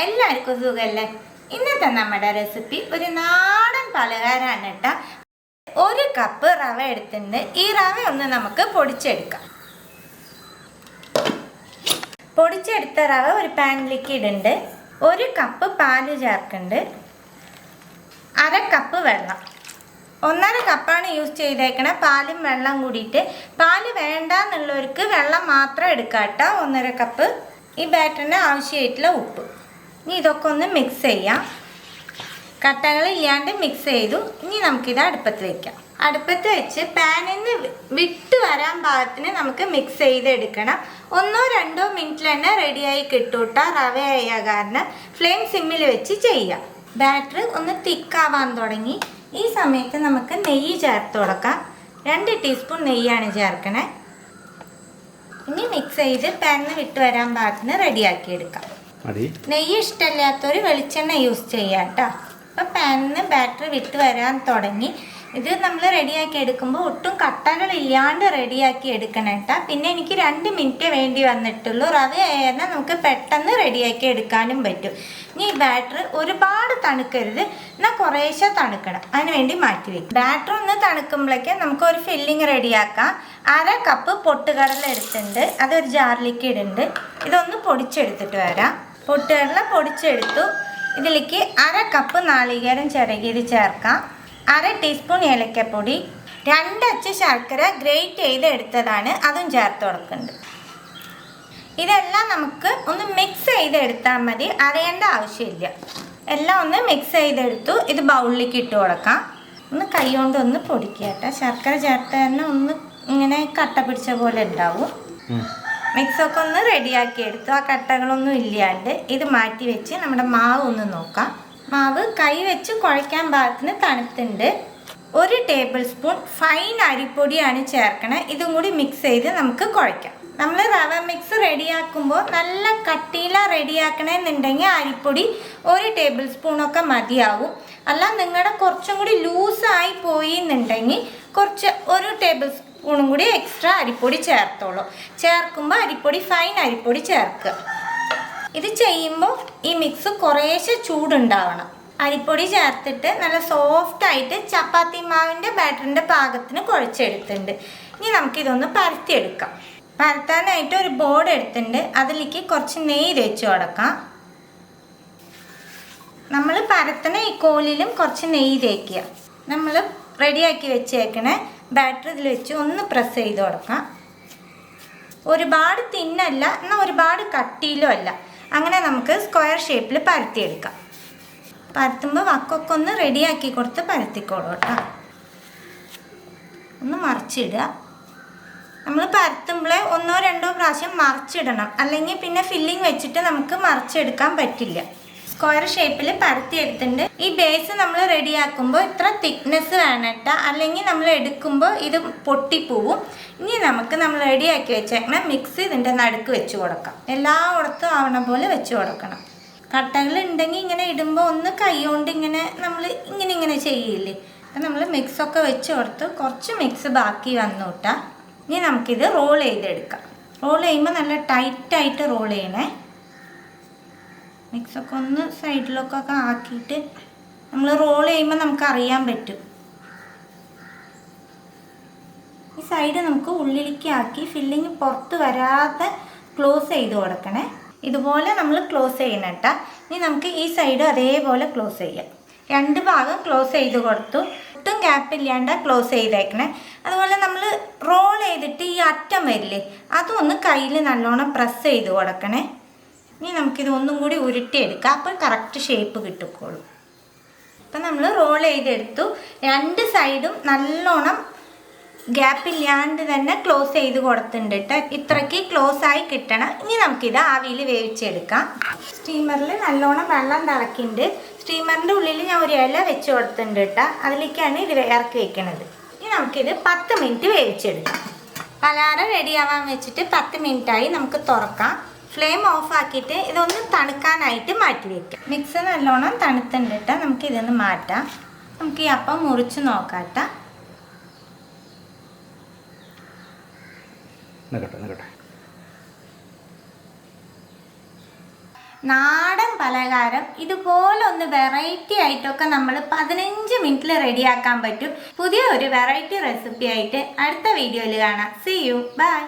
എല്ലാവർക്കും സുഖമല്ലേ ഇന്നത്തെ നമ്മുടെ റെസിപ്പി ഒരു നാടൻ പലഹാരമാണ് കേട്ടോ. ഒരു കപ്പ് റവ എടുത്തിട്ടുണ്ട്. ഈ റവ ഒന്ന് നമുക്ക് പൊടിച്ചെടുക്കാം. പൊടിച്ചെടുത്ത റവ ഒരു പാനിലേക്ക് ഇടുന്നുണ്ട്. ഒരു കപ്പ് പാൽ ചേർക്കുന്നുണ്ട്. അര കപ്പ് വെള്ളം. ഒന്നര കപ്പാണ് യൂസ് ചെയ്തേക്കണേ. പാലും വെള്ളം കൂടിയിട്ട്. പാൽ വേണ്ട എന്നുള്ളവർക്ക് വെള്ളം മാത്രം എടുക്കാം കേട്ടോ. ഒന്നര കപ്പ് ഈ ബാറ്ററിന് ആവശ്യമായിട്ടുള്ള ഉപ്പ്. ഇനി ഇതൊക്കെ ഒന്ന് മിക്സ് ചെയ്യാം. കട്ടകൾ ഇല്ലാണ്ട് മിക്സ് ചെയ്തു. ഇനി നമുക്കിത് അടുപ്പത്ത് വെക്കാം. അടുപ്പത്ത് വെച്ച് പാനിൽ നിന്ന് വിട്ട് വരാൻ പാകത്തിന് നമുക്ക് മിക്സ് ചെയ്തെടുക്കണം. ഒന്നോ രണ്ടോ മിനിറ്റിൽ തന്നെ റെഡിയായി കിട്ടൂട്ട റവയായ കാരണം ഫ്ലെയിം സിമ്മിൽ വെച്ച് ചെയ്യാം. ബാറ്ററി ഒന്ന് തിക്കാവാൻ തുടങ്ങി. ഈ സമയത്ത് നമുക്ക് നെയ്യ് ചേർത്ത് കൊടുക്കാം. രണ്ട് ടീസ്പൂൺ നെയ്യാണ് ചേർക്കണേ. ഇനി മിക്സ് ചെയ്ത് പാനിൽ വിട്ട് വരാൻ പാകത്തിന് റെഡിയാക്കി എടുക്കാം. നെയ്യ് ഇഷ്ടമില്ലാത്തവർ വെളിച്ചെണ്ണ യൂസ് ചെയ്യാം കേട്ടോ അപ്പോൾ പാനിന്ന് ബാറ്ററി വിട്ട് വരാൻ തുടങ്ങി. ഇത് നമ്മൾ റെഡിയാക്കി എടുക്കുമ്പോൾ ഒട്ടും കട്ടകളില്ലാണ്ട് റെഡിയാക്കി എടുക്കണം കേട്ടോ പിന്നെ എനിക്ക് രണ്ട് മിനിറ്റ് വേണ്ടി വന്നിട്ടുള്ളൂ. റവ ആയാൽ നമുക്ക് പെട്ടെന്ന് റെഡിയാക്കി എടുക്കാനും പറ്റും. ഇനി ഈ ബാറ്ററി ഒരുപാട് തണുക്കരുത്. എന്നാൽ കുറേശ്ശെ തണുക്കണം. അതിന് വേണ്ടി മാറ്റി വയ്ക്കും ബാറ്ററി ഒന്ന് തണുക്കുമ്പോഴേക്ക് നമുക്ക് ഒരു ഫില്ലിങ് റെഡിയാക്കാം അര കപ്പ് പൊട്ടുകടല എടുത്തിട്ടുണ്ട്. അതൊരു ജാറിലേക്ക് ഇടുന്നുണ്ട്. ഇതൊന്ന് പൊടിച്ചെടുത്തിട്ട് വരാം. പൊട്ടുകടല പൊടിച്ചെടുത്തു. ഇതിലേക്ക് അര കപ്പ് നാളികേരം ചിരകിയത് ചേർക്കാം. അര ടീസ്പൂൺ ഏലക്കപ്പൊടി. രണ്ടച്ച് ശർക്കര ഗ്രേറ്റ് ചെയ്ത് എടുത്തതാണ്. അതും ചേർത്ത് കൊടുക്കുന്നുണ്ട്. ഇതെല്ലാം നമുക്ക് ഒന്ന് മിക്സ് ചെയ്തെടുത്താൽ മതി. അരയേണ്ട ആവശ്യമില്ല. എല്ലാം ഒന്ന് മിക്സ് ചെയ്തെടുത്തു ഇത് ബൗളിലേക്ക് ഇട്ട് കൊടുക്കാം. ഒന്ന് കൈ കൊണ്ട് ഒന്ന് പൊടിക്കുക കേട്ടോ. ശർക്കര ചേർത്ത് തന്നെ ഒന്ന് ഇങ്ങനെ കട്ട പിടിച്ച പോലെ ഉണ്ടാവും. മിക്സൊക്കെ ഒന്ന് റെഡിയാക്കി എടുത്തു. ആ കട്ടകളൊന്നും ഇല്ലാണ്ട് ഇത് മാറ്റി വെച്ച് നമ്മുടെ മാവ് ഒന്ന് നോക്കാം. മാവ് കൈ വെച്ച് കുഴയ്ക്കാൻ പാകത്തിന് തണുത്തുണ്ട്. ഒരു ടേബിൾ സ്പൂൺ ഫൈൻ അരിപ്പൊടിയാണ് ചേർക്കണേ. ഇതും കൂടി മിക്സ് ചെയ്ത് നമുക്ക് കുഴയ്ക്കാം. നമ്മൾ റവ മിക്സ് റെഡിയാക്കുമ്പോൾ നല്ല കട്ടിയില റെഡിയാക്കണമെന്നുണ്ടെങ്കിൽ അരിപ്പൊടി ഒരു ടേബിൾ സ്പൂണൊക്കെ മതിയാവും. അല്ല നിങ്ങളുടെ കുറച്ചും കൂടി ലൂസായി പോയി എന്നുണ്ടെങ്കിൽ കുറച്ച് ഒരു ടേബിൾ സ്പൂണും കൂടി എക്സ്ട്രാ അരിപ്പൊടി ചേർത്തോളൂ. ചേർക്കുമ്പോൾ അരിപ്പൊടി ഫൈൻ അരിപ്പൊടി ചേർക്കുക. ഇത് ചെയ്യുമ്പോൾ ഈ മിക്സ് കുറേശ്ശെ ചൂടുണ്ടാവണം. അരിപ്പൊടി ചേർത്തിട്ട് നല്ല സോഫ്റ്റായിട്ട് ചപ്പാത്തി മാവിന്റെ ബാറ്ററിന്റെ പാകത്തിന് കുഴച്ചെടുത്തിട്ടുണ്ട്. ഇനി നമുക്കിതൊന്ന് പരത്തിയെടുക്കാം. പരത്താനായിട്ട് ഒരു ബോർഡ് എടുത്തിട്ടുണ്ട്. അതിലേക്ക് കുറച്ച് നെയ്യ് തേച്ച് കൊടുക്കാം നമ്മൾ പരത്തണ ഈ കോലിലും കുറച്ച് നെയ്യ് തേക്കുക. നമ്മൾ റെഡിയാക്കി വെച്ചേക്കണ ബാറ്ററി ഇതിൽ വെച്ച് ഒന്ന് പ്രസ് ചെയ്ത് കൊടുക്കാം. ഒരുപാട് തിന്നല്ല എന്നാൽ ഒരുപാട് കട്ടിയിലും അല്ല. അങ്ങനെ നമുക്ക് സ്ക്വയർ ഷേപ്പിൽ പരത്തിയെടുക്കാം. പരത്തുമ്പോൾ വക്കൊക്കെ ഒന്ന് റെഡിയാക്കി കൊടുത്ത് പരത്തിക്കോളൂ കേട്ടോ. ഒന്ന് മറിച്ചിടുക. നമ്മൾ പരത്തുമ്പോൾ ഒന്നോ രണ്ടോ പ്രാവശ്യം മറിച്ചിടണം. അല്ലെങ്കിൽ പിന്നെ ഫില്ലിങ് വെച്ചിട്ട് നമുക്ക് മറിച്ചെടുക്കാൻ പറ്റില്ല. സ്ക്വയർ ഷേപ്പിൽ പരത്തിയെടുത്തിട്ടുണ്ട് ഈ ബേസ് നമ്മൾ റെഡിയാക്കുമ്പോൾ ഇത്ര തിക്നെസ് വേണം കേട്ടോ അല്ലെങ്കിൽ നമ്മൾ എടുക്കുമ്പോൾ ഇത് പൊട്ടിപ്പോവും. ഇനി നമുക്ക് നമ്മൾ റെഡിയാക്കി വെച്ചേക്കണം മിക്സ് ഇതിന്റെ നടുക്ക് വെച്ച് കൊടുക്കാം. എല്ലായിടത്തും ആവണ പോലെ വെച്ച് കൊടുക്കണം. കട്ടകൾ ഉണ്ടെങ്കിൽ ഇങ്ങനെ ഇടുമ്പോൾ ഒന്ന് കൈ കൊണ്ട് ഇങ്ങനെ നമ്മൾ ഇങ്ങനെ ഇങ്ങനെ ചെയ്യില്ലേ? അപ്പം നമ്മൾ മിക്സൊക്കെ വെച്ച് കൊടുത്ത് കുറച്ച് മിക്സ് ബാക്കി വന്നു ഇനി നമുക്കിത് റോൾ ചെയ്തെടുക്കാം. റോൾ ചെയ്യുമ്പോൾ നല്ല ടൈറ്റായിട്ട് റോൾ ചെയ്യണേ. മിക്സൊക്കെ ഒന്ന് സൈഡിലൊക്കെ ആക്കിയിട്ട് നമ്മൾ റോൾ ചെയ്യുമ്പോൾ നമുക്ക് അറിയാൻ പറ്റും. ഈ സൈഡ് നമുക്ക് ഉള്ളിലേക്ക് ആക്കി ഫില്ലിങ് പുറത്ത് വരാതെ ക്ലോസ് ചെയ്ത് കൊടുക്കണേ. ഇതുപോലെ നമ്മൾ ക്ലോസ് ചെയ്യണം കേട്ടോ ഇനി നമുക്ക് ഈ സൈഡ് അതേപോലെ ക്ലോസ് ചെയ്യാം. രണ്ട് ഭാഗം ക്ലോസ് ചെയ്ത് കൊടുത്തു. ഒട്ടും ഗ്യാപ്പ് ഇല്ലാണ്ട് ക്ലോസ് ചെയ്തേക്കണേ. അതുപോലെ നമ്മൾ റോൾ ചെയ്തിട്ട് ഈ അറ്റം വരില്ലേ അതൊന്ന് കയ്യിൽ നല്ലോണം പ്രസ് ചെയ്ത് കൊടുക്കണേ. ഇനി നമുക്കിത് ഒന്നും കൂടി ഉരുട്ടിയെടുക്കാം. അപ്പോൾ കറക്റ്റ് ഷേപ്പ് കിട്ടിക്കോളും. അപ്പം നമ്മൾ റോൾ ചെയ്തെടുത്തു. രണ്ട് സൈഡും നല്ലോണം ഗ്യാപ്പില്ലാണ്ട് തന്നെ ക്ലോസ് ചെയ്ത് കൊടുത്തിട്ടുണ്ട് കേട്ടോ. ഇത്രയ്ക്ക് ക്ലോസ് ആയി കിട്ടണം. ഇനി നമുക്കിത് ആവിയിൽ വേവിച്ചെടുക്കാം. സ്റ്റീമറിൽ നല്ലോണം വെള്ളം തിളക്കിണ്ട് സ്റ്റീമറിന്റെ ഉള്ളിൽ ഞാൻ ഒരു ഇല വെച്ച് കൊടുത്തിട്ടുണ്ട് കേട്ടോ. അതിലേക്കാണ് ഇത് ഇറക്കി വെക്കണത്. ഇനി നമുക്കിത് പത്ത് മിനിറ്റ് വേവിച്ചെടുക്കാം. പലാരം റെഡിയാവാൻ വെച്ചിട്ട് പത്ത് മിനിറ്റായി നമുക്ക് തുറക്കാം. ഫ്ലെയിം ഓഫ് ആക്കിയിട്ട് ഇതൊന്ന് തണുക്കാനായിട്ട് മാറ്റി വെക്കാം. മിക്സ് നല്ലോണം തണുത്തുണ്ട് കേട്ടോ. നമുക്ക് ഇതൊന്ന് മാറ്റാം. നമുക്ക് ഈ അപ്പം മുറിച്ച് നോക്കാം കേട്ടോ. നാടൻ പലഹാരം ഇതുപോലെ ഒന്ന് വെറൈറ്റി ആയിട്ടൊക്കെ നമ്മൾ പതിനഞ്ച് മിനിറ്റിൽ റെഡിയാക്കാൻ പറ്റും. പുതിയ ഒരു വെറൈറ്റി റെസിപ്പി ആയിട്ട് അടുത്ത വീഡിയോയിൽ കാണാം. C U by